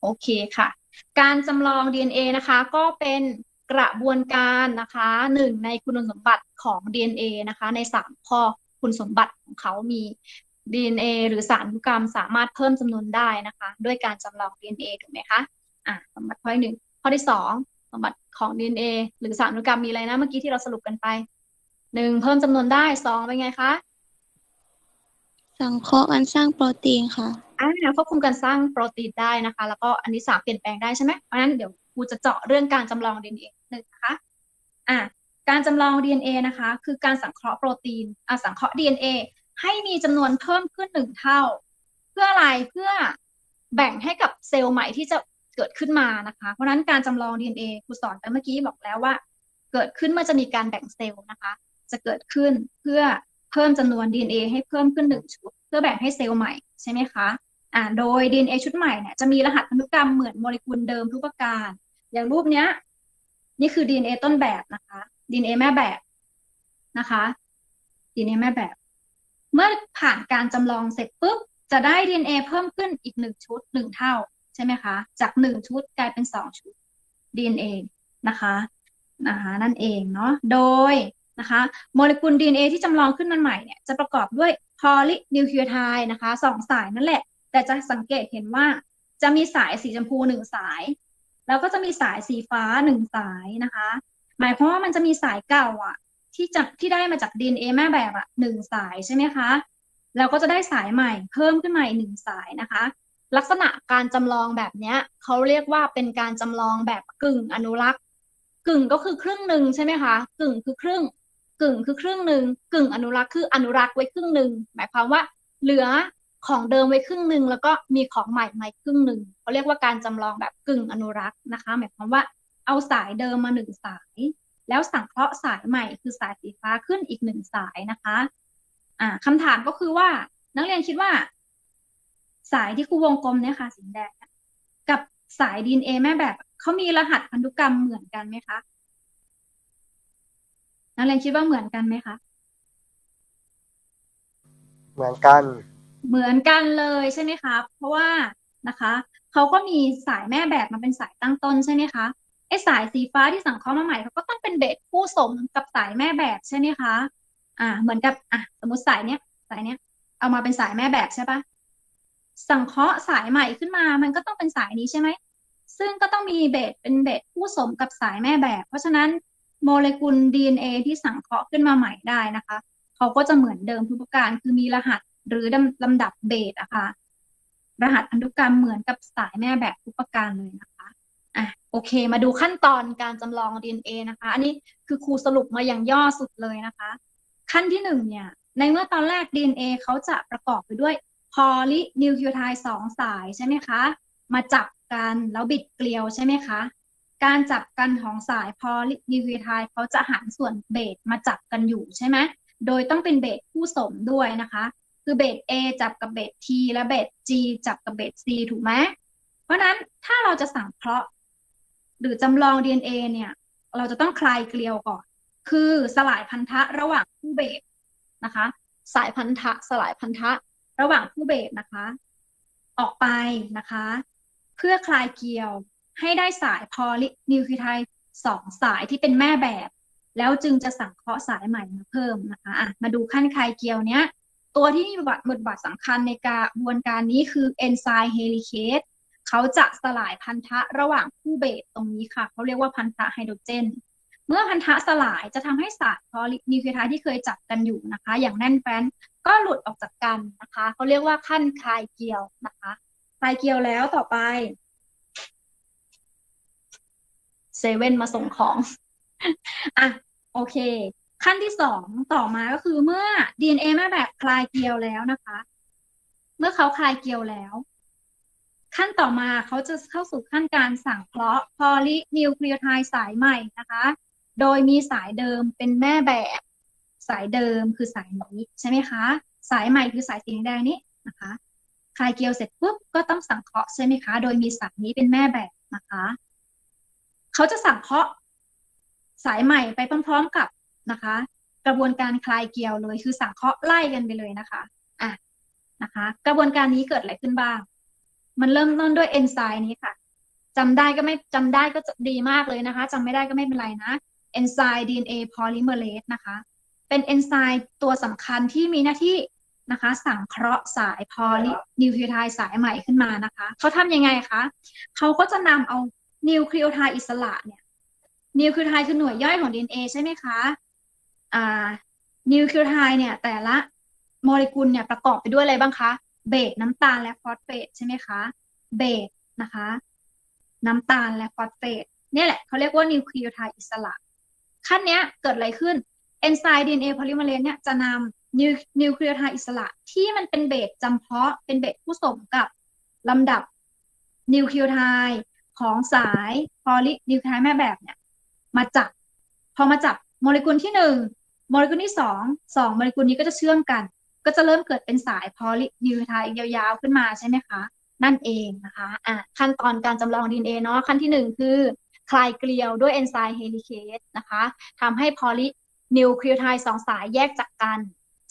โอเคค่ะ การจำลอง DNA นะคะ ก็เป็นกระบวนการนะคะหนึ่งในคุณสมบัติของ DNA นะคะ ในสามข้อคุณสมบัติของเขามี DNA หรือสารพันธุกรรมสามารถเพิ่มจำนวนได้นะคะ ด้วยการจำลอง DNA ถูกไหมคะอะสมบัติข้อที่หนึ่งข้อที่สองสมบัติของ DNA หรือสารพันธุกรรมมีอะไรนะเมื่อกี้ที่เราสรุปกันไปหนึ่งเพิ่มจำนวนได้สองเป็นไงคะ สังเคราะห์การสร้างโปรตีนค่ะอ่าควบคุมการสร้างโปรตีนได้นะคะ แล้วก็อันที่สามเปลี่ยนแปลงได้ใช่ไหมเพราะนั้นเดี๋ยวครูจะเจาะเรื่องการจำลอง DNA หนึ่งนะคะอ่าการจำลอง DNA นะคะ คือการสังเคราะห์โปรตีนอ่าสังเคราะห์ DNA ให้มีจำนวนเพิ่มขึ้นหนึ่งเท่า เพื่ออะไรเพื่อแบ่งให้กับเซลล์ใหม่ที่จะเกิดขึ้นมานะคะ เพราะนั้นการจำลอง DNA ครูสอนไปเมื่อกี้บอกแล้วว่า เกิดขึ้นเมื่อจะมีการแบ่งเซลล์นะคะ จะเกิดขึ้นเพื่อ เพิ่มจำนวน DNA ให้เพิ่มขึ้นหนึ่งชุด เพื่อแบ่งให้เซลล์ใหม่ใช่ไหมคะอ่าโดย DNA ชุดใหม่เนี่ยจะมีรหัสพันธุกรรมเหมือนโมเลกุลเดิมทุกประการ อย่างรูปเนี้ย นี่คือ DNA ต้นแบบนะคะ DNA แม่แบบนะคะ DNA แม่แบบ เมื่อผ่านการจำลองเสร็จปุ๊บจะได้ DNA เพิ่มขึ้นอีกหนึ่งชุดหนึ่งเท่าใช่ไหมคะ จากหนึ่งชุดกลายเป็นสองชุด DNA นะคะนะคะนั่นเองเนาะโดย นะคะโมเลกุล DNA ที่จำลองขึ้นมาใหม่เนี่ยจะประกอบด้วยพอลินิวคลีอไทด์นะคะสองสายนั่นแหละ แต่จะสังเกตเห็นว่าจะมีสายสีชมพูหนึ่งสาย แล้วก็จะมีสายสีฟ้าหนึ่งสายนะคะ หมายความว่ามันจะมีสายเก่าอะ ที่จะที่ได้มาจาก DNA แม่แบบอะหนึ่งสายใช่ไหมคะแล้วก็จะได้สายใหม่เพิ่มขึ้นมาอีกหนึ่งสายนะคะ ลักษณะการจำลองแบบเนี้ยเขาเรียกว่าเป็นการจำลองแบบกึ่งอนุรักษ์ กึ่งก็คือครึ่งหนึ่งใช่ไหมคะ กึ่งคือครึ่ง กึ่งคือครึ่งหนึ่งกึ่งอนุรักษ์คืออนุรักษ์ไว้ครึ่งหนึ่งหมายความว่าเหลือของเดิมไว้ครึ่งหนึ่งแล้วก็มีของใหม่ใหมาครึ่งหนึ่งเขาเรียกว่าการจำลองแบบกึ่งอนุรักษ์นะคะ หมายความว่าเอาสายเดิมมาหนึ่งสาย แล้วสังเคราะห์สายใหม่คือสายสีฟ้าขึ้นอีกหนึ่งสายนะคะอ่าคำถามก็คือว่านักเรียนคิดว่า สายที่ครูวงกลมเนี่ยค่ะสีแดงกับสาย DNA แม่แบบเขามีรหัสพันธุกรรมเหมือนกันไหมคะ นักเรียนคิดว่าเหมือนกันไหมคะ เหมือนกัน เหมือนกันเลยใช่ไหมคะเพราะว่านะคะเขาก็มีสายแม่แบบมาเป็นสายตั้งต้นใช่ไหมคะไอสายสีฟ้าที่สังเคราะห์มาใหม่เขาก็ต้องเป็นเบสคู่สมกับสายแม่แบบใช่ไหมคะ อ่า เหมือนกับอะสมมติสายเนี้ยสายเนี้ย เอามาเป็นสายแม่แบบใช่ปะสังเคราะห์สายใหม่ขึ้นมา มันก็ต้องเป็นสายนี้ใช่ไหมซึ่งก็ต้องมีเบสเป็นเบสคู่สมกับสายแม่แบบ เพราะฉะนั้น โมเลกุล DNA ที่สังเคราะห์ขึ้นมาใหม่ได้นะคะ เขาก็จะเหมือนเดิมทุกประการคือมีรหัสหรือลำดับเบสอะค่ะรหัสพันธุกรรมเหมือนกับสายแม่แบบทุกประการเลยนะคะอะโอเค มาดูขั้นตอนการจำลอง DNA นะคะ อันนี้คือครูสรุปมาอย่างย่อสุดเลยนะคะ ขั้นที่หนึ่งเนี่ย ในเมื่อตอนแรก DNA เขาจะประกอบไปด้วยพอลินิวคลีโอไทด์สองสายใช่ไหมคะ มาจับกันแล้วบิดเกลียวใช่ไหมคะ การจับกันของสายพอลินิวคลีไทด์เขาจะหันส่วนเบสมาจับกันอยู่ใช่ไหมโดยต้องเป็นเบสคู่สมด้วยนะคะ คือเบส A จับกับเบส T และเบส G จับกับเบส C ถูกไหมเพราะนั้นถ้าเราจะสังเคราะห์ หรือจำลอง DNA เนี่ย เราจะต้องคลายเกลียวก่อน คือสลายพันธะระหว่างคู่เบสนะคะ สายพันธะสลายพันธะระหว่างคู่เบสนะคะ ออกไปนะคะ เพื่อคลายเกลียว ให้ได้สายพอลินิวคลีไทด์สองสายที่เป็นแม่แบบ แล้วจึงจะสังเคราะห์สายใหม่มาเพิ่มนะคะะมาดูขั้นคลายเกลียวเนี้ย ตัวที่มีบทบาทบทสำคัญในกระบวนการนี้คือเอนไซม์เฮลิเคสเขาจะสลายพันธะระหว่างคู่เบสตรงนี้ค่ะ เขาเรียกว่าพันธะไฮโดรเจน เมื่อพันธะสลายจะทำให้สารพอลินิวคลีไทด์ที่เคยจับกันอยู่นะคะ อย่างแน่นแฟ้นก็หลุดออกจากกันนะคะ เขาเรียกว่าขั้นคลายเกลียวนะคะ คลายเกลียวแล้วต่อไป เซเว่นมาส่งของอะโอเค ขั้นที่สองต่อมาก็คือเมื่อ DNA แม่แบบคลายเกลียวแล้วนะคะ เมื่อเขาคลายเกลียวแล้ว ขั้นต่อมาเขาจะเข้าสู่ขั้นการสั่งเคราะห์พอลินิวคลีโอไทด์สายใหม่นะคะ โดยมีสายเดิมเป็นแม่แบบสายเดิมคือสายนี้ใช่ไหมคะ สายใหม่คือสายสีแดงนี้นะคะคลายเกลียวเสร็จปุ๊บก็ต้องสังเคราะห์ใช่ไหมคะ โดยมีสายนี้เป็นแม่แบบนะคะ เขาจะสั่งเคาะสายใหม่ไปพร้อมๆกับนะคะ กระบวนการคลายเกลียวเลย คือสั่งเคาะไล่กันไปเลยนะคะอะนะคะ กระบวนการนี้เกิดอะไรขึ้นบ้าง มันเริ่มต้นด้วยเอนไซม์นี้ค่ะจำได้ก็ไม่จำได้ก็จะดีมากเลยนะคะจำไม่ได้ก็ไม่เป็นไรนะเอนไซม์ DNA polymerase นะคะ เป็นเอนไซม์ตัวสำคัญที่มีหน้าที่นะคะสังเคราะห์สายพอลินิวคลีโอไทด์สายใหม่ขึ้นมานะคะ เขาทำยังไงคะ เขาก็จะนำเอา นิวคลีโอไทด์อิสระเนี่ยนิวคลีโอไทด์คือหน่วยย่อยของ DNA ใช่ไหมคะอ่านิวคลีโอไทด์เนี่ยแต่ละโมเลกุลเนี่ยประกอบไปด้วยอะไรบ้างคะเบสน้ำตาลและฟอสเฟตใช่ไหมคะเบสนะคะ น้ำตาลและฟอสเฟตเนี่ยแหละเขาเรียกว่านิวคลีโอไทด์อิสระ ขั้นเนี้ยเกิดอะไรขึ้นเอนไซม์ DNA polymerase เนี่ยจะนำนิวนิวคลีโอไทด์อิสระ ที่มันเป็นเบสจำเพาะเป็นเบสผู้สมกับลำดับนิวคลีโอไทด์ ของสายพอลินิวคลีโอไทด์แม่แบบเนี่ยมาจับ พอมาจับโมเลกุลที่หนึ่งโมเลกุลที่สองสองโมเลกุลนี้ก็จะเชื่อมกัน ก็จะเริ่มเกิดเป็นสายพอลินิวคลีโอไทด์ยาวๆขึ้นมาใช่ไหมคะ นั่นเองนะคะอะขั้นตอนการจำลอง DNA เนาะขั้นที่หนึ่งคือคลายเกลียวด้วยเอนไซม์เฮลิเคสนะคะทำให้พอลินิวคลีโอไทด์สองสายแยกจากกัน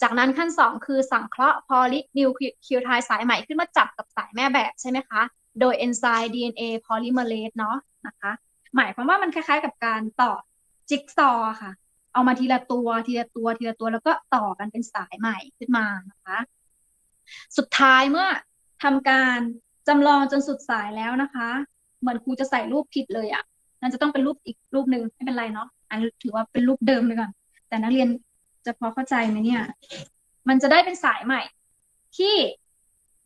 จากนั้นขั้นสองคือสังเคราะห์พอลินิวคลีโอไทด์สายใหม่ขึ้นมาจับกับสายแม่แบบใช่ไหมคะ โดยเอนไซม์ DNA polymerase เนาะนะคะ หมายความว่ามันคล้ายๆ กับการต่อจิ๊กซอค่ะ เอามาทีละตัวทีละตัวทีละตัวแล้วก็ต่อกันเป็นสายใหม่ขึ้นมานะคะ สุดท้ายเมื่อทำการจำลองจนสุดสายแล้วนะคะ เหมือนครูจะใส่รูปผิดเลยอะ่ะนั่นจะต้องเป็นรูปอีกรูปหนึ่งไม่เป็นไรเนาะอันถือว่าเป็นรูปเดิมไปก่อนแต่นักเรียนจะพอเข้าใจไหมเนี่ย มันจะได้เป็นสายใหม่ ที่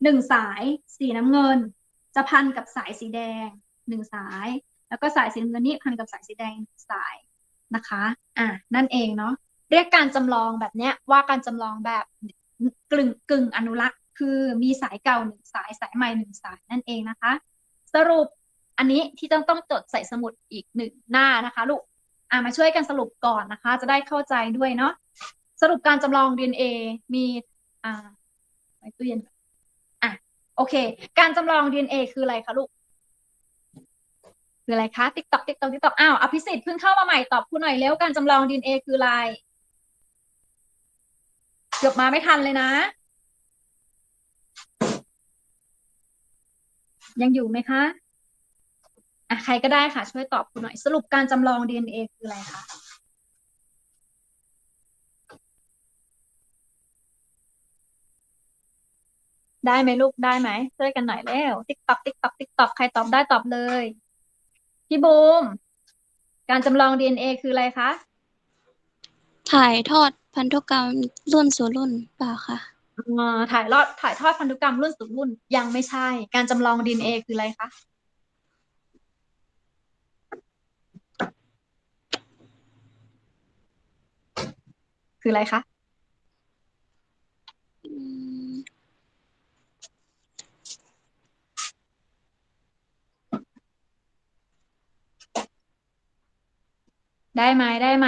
หนึ่งสายสีน้ำเงิน จะพันกับสายสีแดงหนึ่งสาย แล้วก็สายสีน้ำเงินนี่พันกับสายสีแดงสายนะคะ อะนั่นเองเนาะเรียกการจำลองแบบเนี้ยว่าการจำลองแบบกลึงกึ่งอนุรักษ์ คือมีสายเก่าหนึ่งสายสายใหม่หนึ่งสายนั่นเองนะคะ สรุปอันนี้ที่ต้องต้องจดใส่สมุดอีกหนึ่งหน้านะคะลูกอ่ามาช่วยกันสรุปก่อนนะคะ จะได้เข้าใจด้วยเนาะสรุปการจำลอง DNA มีอ่าไว้ตู้เย็น โอเค การจำลอง DNA คืออะไรคะลูกคืออะไรคะติ๊กตอกติ๊กตอกติ๊กตอกอ้าวอภิสิทธิ์เพิ่งเข้ามาใหม่ตอบคุณหน่อยเร็วการจำลอง DNA คืออะไรเกือบมาไม่ทันเลยนะ ยังอยู่ไหมคะอะใครก็ได้ค่ะ ช่วยตอบคุณหน่อย สรุปการจำลอง DNA คืออะไรคะ ได้ไหมลูกได้ไหมช่วยกันหน่อยแล้วติ๊กตอกติ๊กตอกติ๊กตอกใครตอบได้ตอบเลย พี่บูมการจำลอง DNA คืออะไรคะ ถ่ายทอดพันธุกรรมรุ่นสู่รุ่นเปล่าคะอ่าถ่ายทอดถ่ายทอดพันธุกรรมรุ่นสู่รุ่นยังไม่ใช่ การจำลอง DNA คืออะไรคะคืออะไรคะ ได้ไหมได้ไหม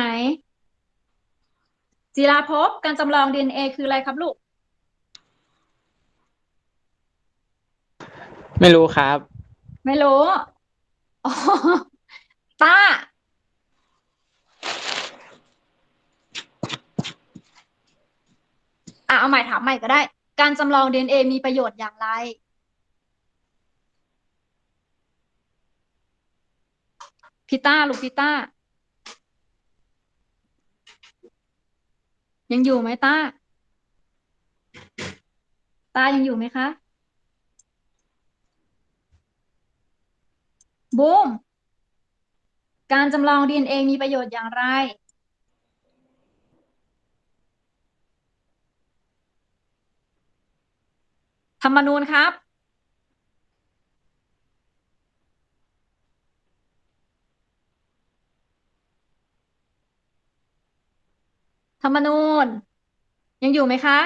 จิราภพการจำลอง DNA คืออะไรครับลูก ไม่รู้ครับ ไม่รู้อ๋อต้า อะเอาใหม่ถามใหม่ก็ได้ การจำลอง DNA มีประโยชน์อย่างไรพี่ต้าลูกพี่ต้า ยังอยู่ไหมตา ตายังอยู่ไหมคะบูมการจำลอง DNA มีประโยชน์อย่างไร ธรรมนูญครับ รรมนูญ ยังอยู่ไหมคะ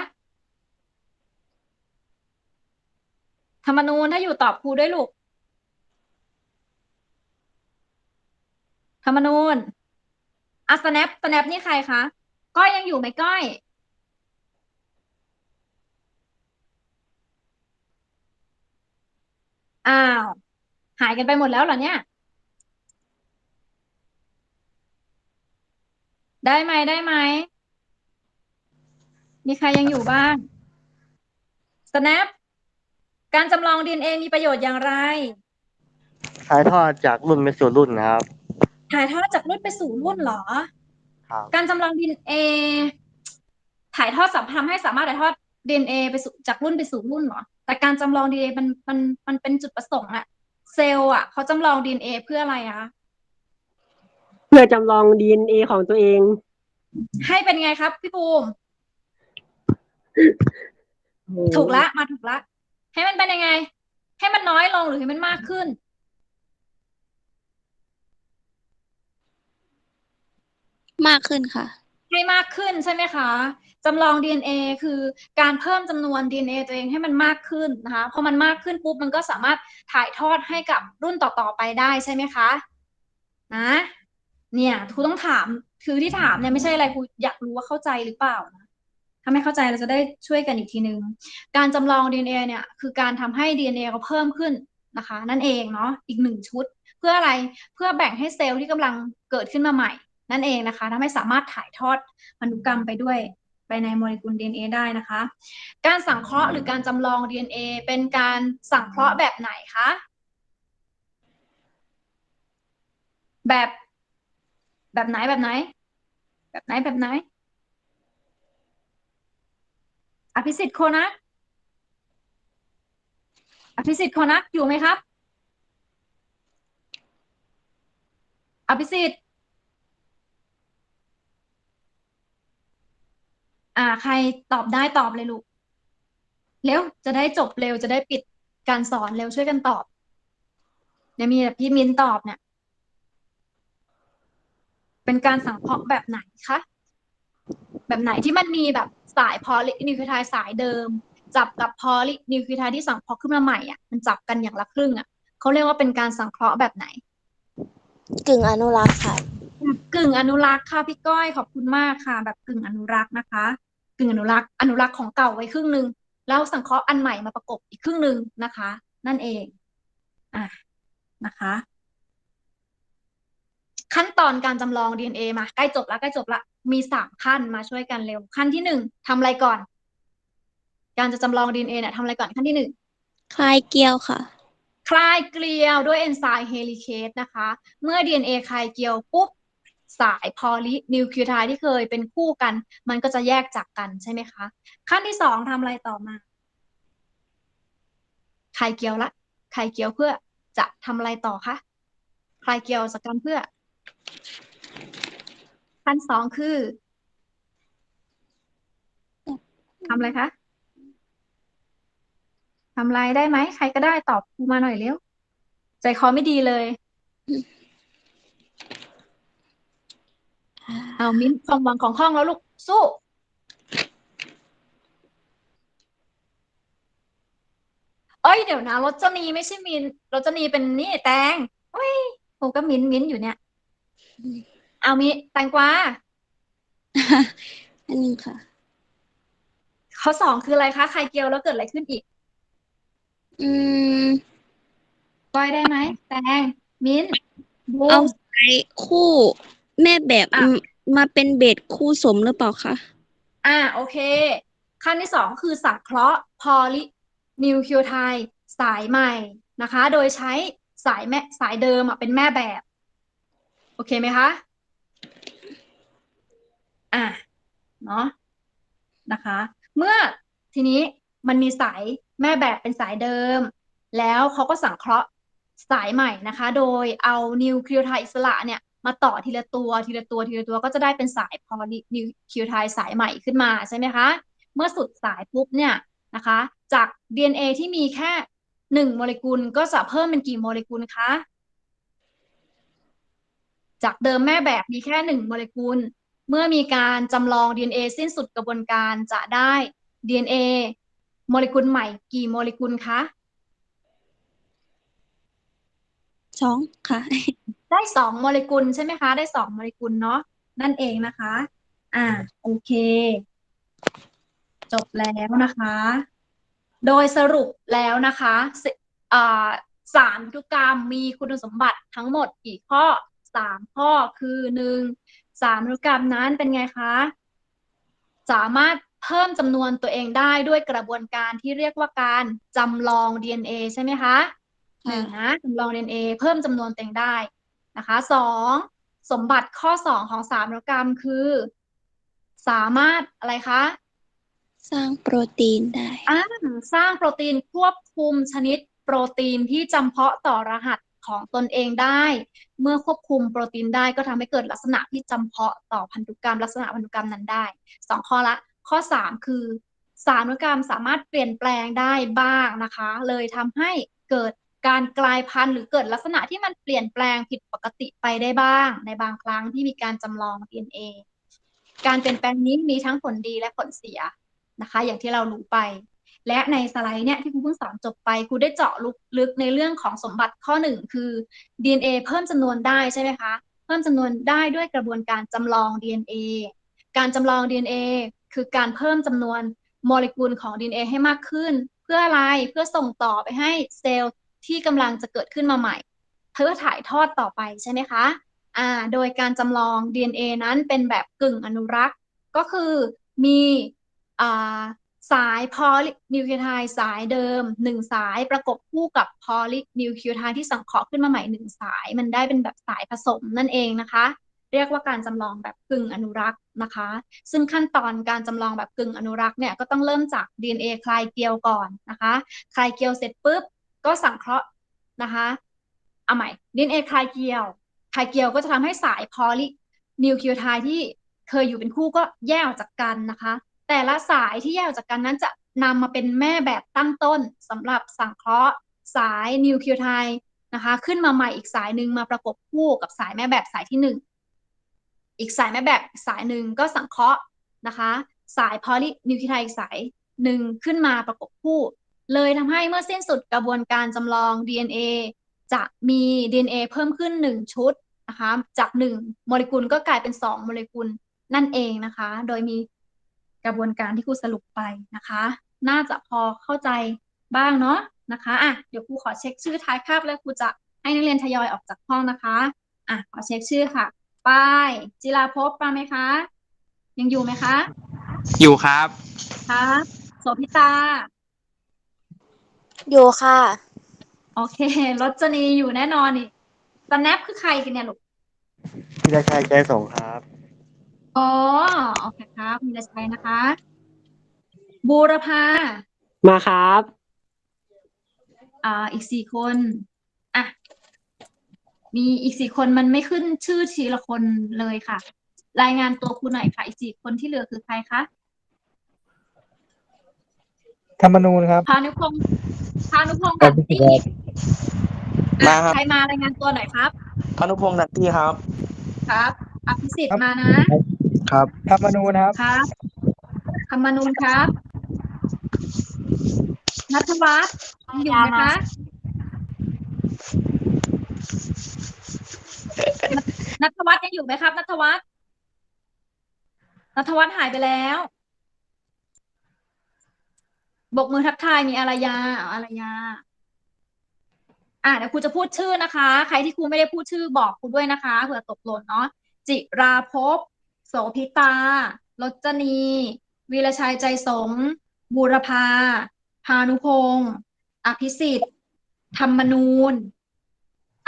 ธรรมนูญถ้าอยู่ตอบครูด้วยลูก ธรรมนูญอะสแนปสแนปนี่ใครคะ ก้อยยังอยู่ไหมก้อยอ้าว หายกันไปหมดแล้วเหรอเนี่ย ได้ไหมได้ไหม มีใครยังอยู่บ้าง snap การจำลอง DNA มีประโยชน์อย่างไร ถ่ายทอดจากรุ่นไปสู่รุ่นนะครับ ถ่ายทอดจากรุ่นไปสู่รุ่นเหรอ ครับ การจำลอง DNA ถ่ายทอดสามทำให้สามารถถ่ายทอด DNA ไปสู่จากรุ่นไปสู่รุ่นเหรอ แต่การจำลอง DNA มันมันมันเป็นจุดประสงค์อะเซลล์อะเขาจำลอง DNA เพื่ออะไรอะเพื่อจำลอง DNA ของตัวเอง ให้เป็นไงครับ พี่ภูมิ ถูกละมาถูกละ ให้มันเป็นยังไง ให้มันน้อยลงหรือให้มันมากขึ้น มากขึ้นค่ะ ให้มากขึ้นใช่ไหมคะจำลอง DNA คือการเพิ่มจำนวน DNA ตัวเองให้มันมากขึ้นนะคะพอมันมากขึ้นปุ๊บมันก็สามารถถ่ายทอดให้กับรุ่นต่อๆไปได้ใช่ไหมคะนะเนี่ยครูต้องถามคือที่ถามเนี่ยไม่ใช่อะไรครูอยากรู้ว่าเข้าใจหรือเปล่านะ ถ้าไม่เข้าใจเราจะได้ช่วยกันอีกทีหนึงการจำลอง DNA เนี่ยคือการทำให้ DNA เขาเพิ่มขึ้นนะคะ นั่นเองเนาะอีกหนึ่งชุด เพื่ออะไรเพื่อแบ่งให้เซลล์ที่กำลังเกิดขึ้นมาใหม่ นั่นเองนะคะทำให้สามารถถ่ายทอดพันธุกรรมไปด้วยไปในโมเลกุล DNA ได้นะคะ การสังเคราะห์หรือการจำลอง DNA เป็นการสังเคราะห์แบบไหนคะ แบบแบบไหนแบบไหน แบบไหนแบบไหน อภิสิทธิ์โคนักอภิสิทธิ์โคนักอยู่ไหมครับ อภิสิทธิ์อ่า ใครตอบได้ตอบเลยลูก เร็ว จะได้จบเร็ว จะได้ปิดการสอนเร็วช่วยกันตอบเดี๋ยวมีแต่พี่มินตอบเนี่ย เป็นการสังเคราะห์แบบไหนคะ แบบไหนที่มันมีแบบ สายพอลินิวคลีโอไทด์สายเดิม จับกับพอลินิวคลีโอไทด์ที่สังเคราะห์ขึ้นมาใหม่อะมันจับกันอย่างละครึ่งอะเขาเรียกว่าเป็นการสังเคราะห์แบบไหน กึ่งอนุรักษ์ค่ะแบบกึ่งอนุรักษ์ค่ะพี่ก้อยขอบคุณมากค่ะ แบบกึ่งอนุรักษ์นะคะ กึ่งอนุรักษ์อนุรักษ์ของเก่าไว้ครึ่งหนึ่งแล้วสังเคราะห์อันใหม่มาประกบอีกครึ่งหนึ่งนะคะ นั่นเองอะนะคะ ขั้นตอนการจำลอง DNA มาใกล้จบแล้วใกล้จบละมีสามขั้นมาช่วยกันเร็ว ขั้นที่หนึ่งทำอะไรก่อน การจะจำลอง DNA เนี่ยทำอะไรก่อนขั้นที่หนึ่งคลายเกลียวค่ะ คลายเกลียวด้วยเอนไซม์เฮลิเคสนะคะ เมื่อ DNA คลายเกลียวปุ๊บสายพอลินิวคลีโอไทด์ที่เคยเป็นคู่กัน มันก็จะแยกจากกันใช่ไหมคะ ขั้นที่สองทำอะไรต่อมาคลายเกลียวละคลายเกลียวเพื่อจะทำอะไรต่อคะคลายเกลียวจากกันเพื่อ ขั้นสองคือทำอะไรคะทำอะไรได้ไหม ใครก็ได้ตอบครูมาหน่อยเร็ว ใจคอไม่ดีเลย เอามิ้นความหวังของห้องแล้วลูก สู้ เอ้ยเดี๋ยวนะรจนีไม่ใช่มินรจนีเป็นนี่แตงเฮ้ยโอก็มิ้นมิ้นอยู่เนี่ย เอามีแตงกวาอันนึงค่ะ ข้อสองคืออะไรคะใครเกียวแล้วเกิดอะไรขึ้นอีก อืมก้อยได้ไหมแตงมิ้นบูเอามสายคู่แม่แบบอะมมาเป็นเบสคู่สมหรือเปล่าคะอ่าโอเค ขั้นที่สองคือสังเคราะห์พอลินิวคลีโอไทด์สายใหม่นะคะ โดยใช้สายแม่สายเดิมอะเป็นแม่แบบโอเคไหมคะ อะเนาะนะคะ เมื่อทีนี้มันมีสายแม่แบบเป็นสายเดิม แล้วเขาก็สังเคราะห์สายใหม่นะคะ โดยเอานิวคลีโอไทด์อิสระเนี่ยมาต่อทีละตัวทีละตัวทีละตัวก็จะได้เป็นสายพอลินิวคลีโอไทด์สายใหม่ขึ้นมาใช่ไหมคะ เมื่อสุดสายปุ๊บเนี่ยนะคะ จาก DNA ที่มีแค่หนึ่งโมเลกุลก็จะเพิ่มเป็นกี่โมเลกุลคะ จากเดิมแม่แบบมีแค่หนึ่งโมเลกุล เมื่อมีการจำลอง DNA สิ้นสุดกระบวนการจะได้ DNA โมเลกุลใหม่กี่โมเลกุลคะสองค่ะ ได้สองโมเลกุลใช่ไหมคะ ได้สองโมเลกุลเนาะนั่นเองนะคะ อ่าโอเค จบแล้วนะคะ โดยสรุปแล้วนะคะสิอ่าสารพันธุกรรมมีคุณสมบัติทั้งหมดกี่ข้อ สามข้อคือหนึ่งสารพันธุกรรมนั้นเป็นไงคะ สามารถเพิ่มจำนวนตัวเองได้ด้วยกระบวนการที่เรียกว่าการจำลอง DNA ใช่ไหมคะหนึ่งนะจำลอง DNA เพิ่มจำนวนตัวเองได้นะคะสองสมบัติข้อสองของสามนวัตกรรมคือ สามารถอะไรคะสร้างโปรตีนได้อ่าสร้างโปรตีนควบคุมชนิดโปรตีนที่จำเพาะต่อรหัส ของตนเองได้ เมื่อควบคุมโปรตีนได้ก็ทำให้เกิดลักษณะที่จำเพาะต่อพันธุกรรม ลักษณะพันธุกรรมนั้นได้สองข้อละข้อสามคือสารพันธุกรรมสามารถเปลี่ยนแปลงได้บ้างนะคะ เลยทำให้เกิดการกลายพันธุ์หรือเกิดลักษณะที่มันเปลี่ยนแปลงผิดปกติไปได้บ้าง ในบางครั้งที่มีการจำลอง DNA การเปลี่ยนแปลงนี้มีทั้งผลดีและผลเสียนะคะ อย่างที่เรารู้ไป และในสไลด์เนี่ยที่ครูเพิ่งสอนจบไปครูได้เจาะลึกลึกในเรื่องของสมบัติข้อหนึ่งคือ DNA เพิ่มจำนวนได้ใช่ไหมคะ เพิ่มจำนวนได้ด้วยกระบวนการจำลอง DNA การจำลอง DNA คือการเพิ่มจำนวนโมเลกุลของ DNA ให้มากขึ้น เพื่ออะไรเพื่อส่งต่อไปให้เซลล์ที่กำลังจะเกิดขึ้นมาใหม่เพื่อถ่ายทอดต่อไปใช่ไหมคะอ่าโดยการจำลอง DNA นั้นเป็นแบบกึ่งอนุรักษ์ ก็คือมีอ่า สายพอลินิวคลีโอไทด์สายเดิมหนึ่งสายประกบคู่กับพอลินิวคลีโอไทด์ที่สังเคราะห์ขึ้นมาใหม่หนึ่งสาย มันได้เป็นแบบสายผสมนั่นเองนะคะ เรียกว่าการจำลองแบบกึ่งอนุรักษ์นะคะ ซึ่งขั้นตอนการจำลองแบบกึ่งอนุรักษ์เนี่ยก็ต้องเริ่มจาก DNA คลายเกลียวก่อนนะคะคลายเกลียวเสร็จปุ๊บก็สังเคราะห์นะคะเอาใหม่ DNA คลายเกลียวคลายเกลียวก็จะทำให้สายพอลินิวคลีโอไทด์ที่เคยอยู่เป็นคู่ก็แยกออกจากกันนะคะ แต่ละสายที่แยกออกจากกันนั้นจะนำมาเป็นแม่แบบตั้งต้นสำหรับสังเคราะห์ สายนิวคลีไทด์นะคะขึ้นมาใหม่อีกสายหนึ่งมาประกบคู่กับสายแม่แบบสายที่หนึ่งอีกสายแม่แบบสายหนึ่งก็สังเคราะห์นะคะสายพอลินิวคลีไทด์อีกสายหนึ่งขึ้นมาประกบคู่ เลยทำให้เมื่อสิ้นสุดกระบวนการจำลอง DNA จะมี DNA เพิ่มขึ้นหนึ่งชุดนะคะจากหนึ่งโมเลกุลก็กลายเป็นสองโมเลกุลนั่นเองนะคะ โดยมี กระบวนการที่ครูสรุปไปนะคะ น่าจะพอเข้าใจบ้างเนาะนะคะอะเดี๋ยวครูขอเช็คชื่อท้ายคาบแล้วครูจะให้นักเรียนทยอยออกจากห้องนะคะอะขอเช็คชื่อค่ะป้ายจิราภพมาไหมคะ ยังอยู่ไหมคะ อยู่ครับครับโสภิตา อยู่ค่ะ โอเครจนีอยู่แน่นอนนี่สแนปคือใครกันเนี่ยลูก พิรชัยใจส่งครับ อ๋อโอเคครับมีรชัยนะคะ บูรพามาครับ อ่าอีกสี่คนอะมีอีกสี่คนมันไม่ขึ้นชื่อทีละคนเลยค่ะ รายงานตัวครูหน่อยค่ะ อีกสี่คนที่เหลือคือใครคะธรรมนูญครับ พานุพงศ์พานุพงศ์ดัตตี้มาครับ ใครมารายงานตัวหน่อยครับ พานุพงศ์นัตตี้ครับ ครับอภิสิทครัธิ์บมานะ ครับ ธรรมนูญครับ ครับธรรมนูญครับนัทวัฒน์ยังอยู่ไหมคะนัทนัทวัฒน์ยังอยู่ไหมครับนัทวัฒน์นัทวัฒน์หายไปแล้วบกมือทักทายมีอารยาอ๋ออารยา อะเดี๋ยวครูจะพูดชื่อนะคะ ใครที่ครูไม่ได้พูดชื่อบอกครูด้วยนะคะเผื่อตกหล่นเนาะจิราภพ โสภิตารจนี วีรชัยใจสงฆ์บูรพา พานุพงศ์อภิสิทธิ์ ธรรมนูญ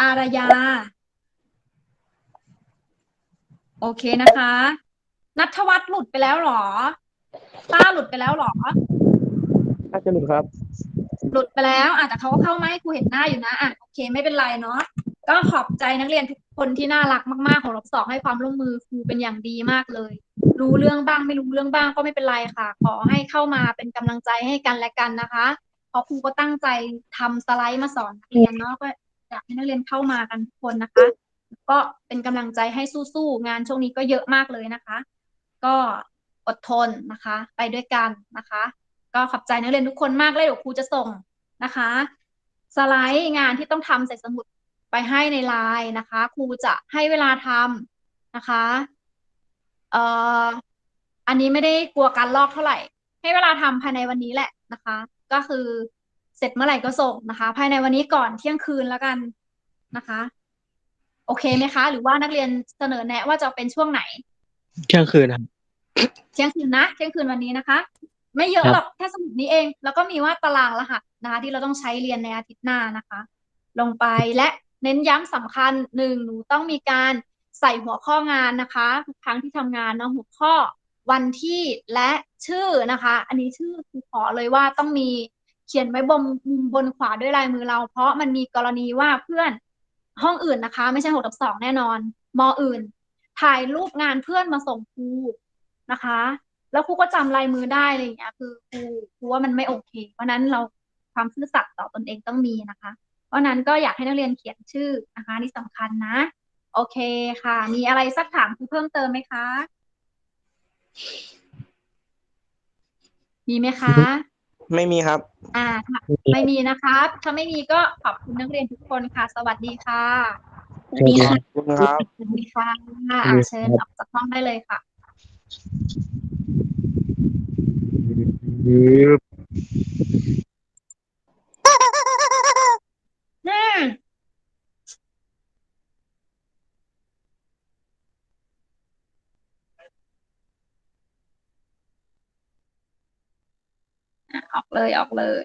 อารยา โอเคนะคะ นัทวัฒน์หลุดไปแล้วเหรอ ต้าหลุดไปแล้วเหรอน่าจะหลุดครับ หลุดไปแล้วอะแต่เขาก็เข้ามาให้ครูเห็นหน้าอยู่นะอะโอเคไม่เป็นไรเนาะก็ขอบใจนักเรียนทุก คนที่น่ารักมากๆของรบสองให้ความร่วมมือครูเป็นอย่างดีมากเลย รู้เรื่องบ้างไม่รู้เรื่องบ้างก็ไม่เป็นไรค่ะ ขอให้เข้ามาเป็นกำลังใจให้กันและกันนะคะเพราะครูก็ตั้งใจทำสไลด์มาสอนนักเรียนเนาะก็อยากให้นักเรียนเข้ามากันทุกคนนะคะ ก็เป็นกำลังใจให้สู้ๆงานช่วงนี้ก็เยอะมากเลยนะคะ ก็อดทนนะคะ ไปด้วยกันนะคะ ก็ขอบใจนักเรียนทุกคนมากเลยเดี๋ยวครูจะส่งนะคะ สไลด์งานที่ต้องทำใส่สมุด ไปให้ในไลน์นะคะ ครูจะให้เวลาทำนะคะเอ่ออันนี้ไม่ได้กลัวการลอกเท่าไหร่ ให้เวลาทำภายในวันนี้แหละนะคะ ก็คือเสร็จเมื่อไหร่ก็ส่งนะคะ ภายในวันนี้ก่อนเที่ยงคืนแล้วกันนะคะ โอเคไหมคะ หรือว่านักเรียนเสนอแนะว่าจะเป็นช่วงไหน เที่ยงคืนครับเที่ยงคืนนะเที่ยงคืนวันนี้นะคะ ไม่เยอะครับหรอกแค่สมุดนี้เอง แล้วก็มีว่าตารางรหัสนะคะ ที่เราต้องใช้เรียนในอาทิตย์หน้านะคะ ลงไปและ เน้นย้ำสำคัญหนึ่งหนูต้องมีการใส่หัวข้องานนะคะทุกครั้งที่ทำงานเนาะหัวข้อวันที่และชื่อนะคะ อันนี้ชื่อคือขอเลยว่าต้องมีเขียนไว้บนมุมบนขวาด้วยลายมือเรา เพราะมันมีกรณีว่าเพื่อนห้องอื่นนะคะ ไม่ใช่หกทับสองแน่นอน มอื่น ถ่ายรูปงานเพื่อนมาส่งครูนะคะ แล้วครูก็จำลายมือได้อะไรอย่างเงี้ย คือครูครูว่ามันไม่โอเค เพราะนั้นเราความซื่อสัตย์ต่อตนเองต้องมีนะคะ ราะฉะนั้นก็อยากให้นักเรียนเขียนชื่อนะคะนี่สำคัญนะ โอเคค่ะ มีอะไรสักถามครูเพิ่มเติมไหมคะ มีไหมคะ ไม่มีครับ อ่าถ้าไม่มีนะครับ ถ้าไม่มีก็ขอบคุณนักเรียนทุกคนค่ะ สวัสดีค่ะสวัสดีค่ะขอบคุณครับสวัสดีค่ะอ่าเชิญออกจากห้องได้เลยค่ะ อืมอะออกเลยออกเลย